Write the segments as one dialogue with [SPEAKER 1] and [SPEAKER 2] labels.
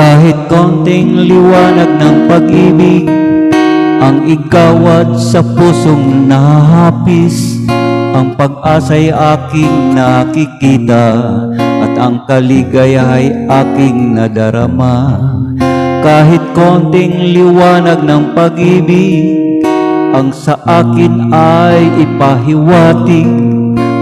[SPEAKER 1] Kahit konting liwanag ng pag-ibig Ang igawad sa pusong nahapis Ang pag-asa'y aking nakikita At ang kaligaya'y aking nadarama. Kahit konting liwanag ng pag-ibig Ang sa akin ay ipahiwatig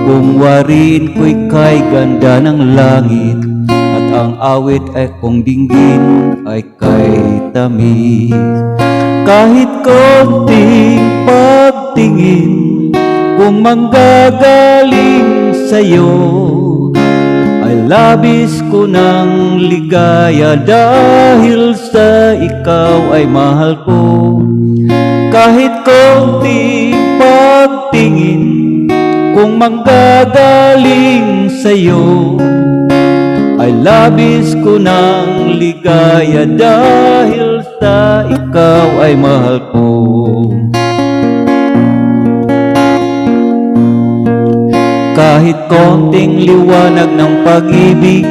[SPEAKER 1] Kung warin ko'y kay ganda ng langit At ang awit ay kung dinggin ay kay tamis. Kahit konting pagtingin Kung manggagaling sa'yo Ay labis ko ng ligaya Dahil sa ikaw ay mahal ko. Kahit konting pagtingin Kung manggagaling sa'yo Ay labis ko ng ligaya Dahil sa ikaw ay mahal Kahit konting liwanag ng pag-ibig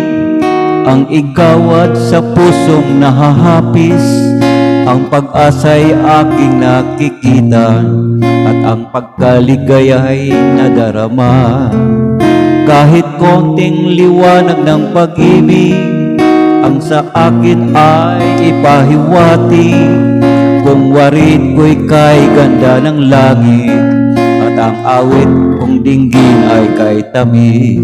[SPEAKER 1] Ang igawad sa pusong nahahapis Ang pag-asa'y aking nakikita At ang pagkaligaya'y nadarama. Kahit konting liwanag ng pag-ibig Ang sa akin ay ipahiwati. Kung warin ko'y kay ganda ng langit At ang awit kong dinggin ay kay tamis.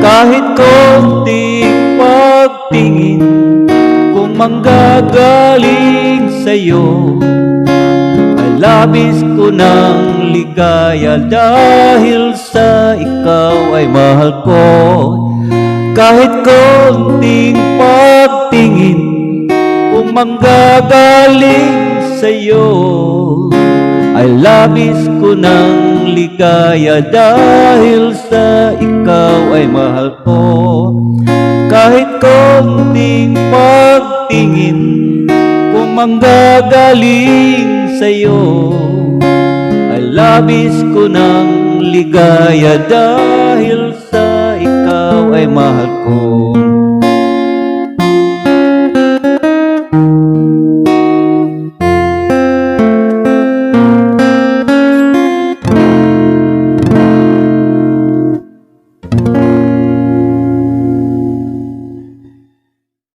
[SPEAKER 1] Kahit konting pagtingin Kung manggagaling sa'yo Ay labis ko ng ligaya Dahil sa ikaw ay mahal ko. Kahit konting pagtingin Kung manggagaling sa'yo Ay labis ko ng ligaya Dahil sa ikaw ay mahal ko. Kahit konting pagtingin Kung manggagaling sa'yo Ay labis ko ng ligaya Dahil sa ikaw ay mahal ko